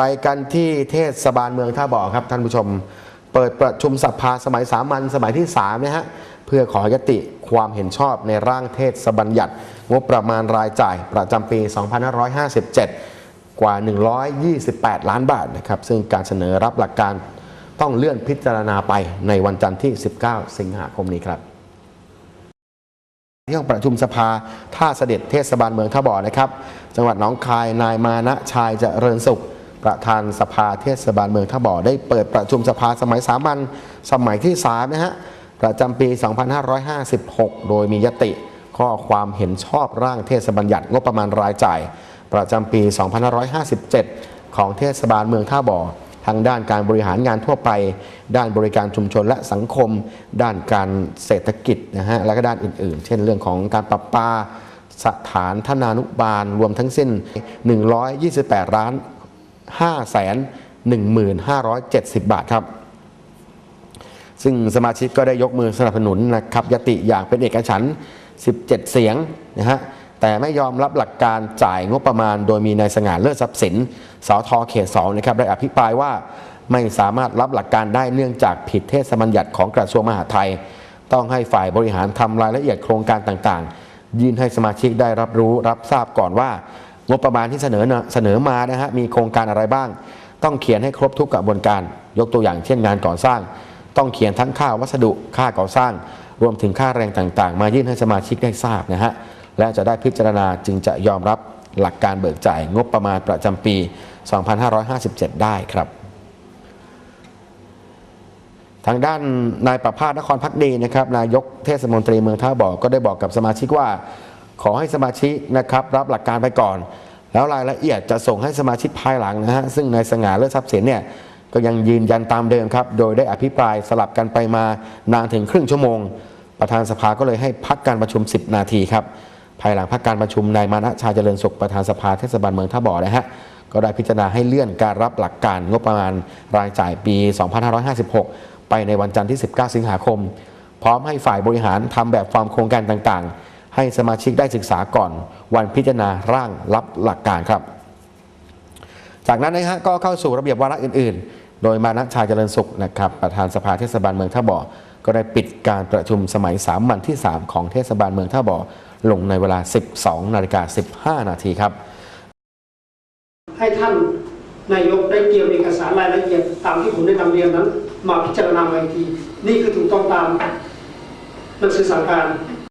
ไปกันที่เทศบาลเมืองท่าบ่อครับท่านผู้ชม เปิดประชุมสภาสมัยสามัญสมัยที่3นะฮะเพื่อขอยติความเห็นชอบในร่างเทศบัญญัติ งบประมาณรายจ่ายประจำปี 2557 กว่า 128 ล้านบาทนะครับซึ่งการเสนอรับหลักการต้องเลื่อนพิจารณาไปในวันจันทร์ที่ 19 สิงหาคมนี้ครับที่ห้องประชุมสภาท่าเสด็จเทศบาลเมืองท่าบ่อนะครับ จังหวัดหนองคายนายมานะชายจเจริญสุข ประธานสภาเทศบาลเมืองท่าบ่อได้เปิดประชุมสภาสมัยสามัญสมัยที่3นะฮะประจำปี 2556 โดยมียติข้อความเห็นชอบร่างเทศบัญญัติงบประมาณรายจ่าย ประจำปี 2557 ของเทศบาลเมืองท่าบ่อทางด้านการบริหารงานทั่วไป ด้านบริการชุมชนและสังคม ด้านการเศรษฐกิจนะฮะ และก็ด้านอื่น ๆ เช่นเรื่องของการปรับปาสถานธนานุบาลรวมทั้งสิ้น 128ล้าน 5แสน1570 บาทครับ ซึ่งสมาชิกก็ได้ยกมือสนับสนุนนะครับยติอย่างเป็นเอกฉันท์17 เสียงนะฮะแต่ไม่ยอมรับหลักการจ่ายงบประมาณ โดยมีนายสง่าเลิศทรัพย์สินสทอเขตสองนะครับได้อภิปรายว่าไม่สามารถรับหลักการได้เนื่องจากผิดเทศบัญญัติของกระทรวงมหาดไทย ต้องให้ฝ่ายบริหารทำรายละเอียดโครงการต่างๆ ยื่นให้สมาชิกได้รับรู้รับทราบก่อนว่า งบประมาณที่เสนอเสนอมานะฮะมีโครงการอะไรบ้าง ต้องเขียนให้ครบทุกกระบวนการ ยกตัวอย่างเช่นงานก่อสร้าง ต้องเขียนทั้งค่าวัสดุค่าก่อสร้าง รวมถึงค่าแรงต่างๆ มายื่นให้สมาชิกได้ทราบนะฮะและจะได้พิจารณาจึงจะยอมรับหลักการเบิกจ่ายงบประมาณประจำปี 2557 ได้ครับทางด้านนายประภาสนครพักดีนะครับนายกเทศมนตรีเมืองท่าบ่อก็ได้บอกกับสมาชิกว่า ขอให้สมาชิกนะครับรับหลักการไปก่อน แล้วรายละเอียดจะส่งให้สมาชิกภายหลังนะฮะซึ่งนายสง่าเลิศทรัพย์สินเนี่ยก็ยังยืนยันตามเดิมครับ โดยได้อภิปรายสลับกันไปมานานถึงครึ่งชั่วโมง ประธานสภาก็เลยให้พักการประชุม 10 นาทีครับ ภายหลังพักการประชุมนายมานะชาเจริญสุขประธานสภาเทศบาลเมืองท่าบ่อนะฮะก็ได้พิจารณาให้เลื่อนการรับหลักการงบประมาณรายจ่ายปี 2556 ไปในวันจันทร์ที่ 19 สิงหาคม พร้อมให้ฝ่ายบริหารทำแบบฟอร์มโครงการต่างๆ ให้สมาชิกได้ศึกษาก่อน วันพิจารณาร่างรับหลักการครับ จากนั้นนะฮะก็เข้าสู่ระเบียบวาระอื่น ๆ โดยมานัชชายเจริญสุขนะครับประธานสภาเทศบาลเมืองท่าบ่อก็ได้ปิดการประชุมสมัยสามัญที่ 3 ของเทศบาลเมืองท่าบ่อลงในเวลา 12 นาฬิกา 15 นาทีครับ ให้ท่านนายกได้เตรียมเอกสารรายละเอียดตามที่ผมได้นำเรียนนั้น มาพิจารณาใหม่อีกที นี่คือถูกต้องตามหนังสือสั่งการ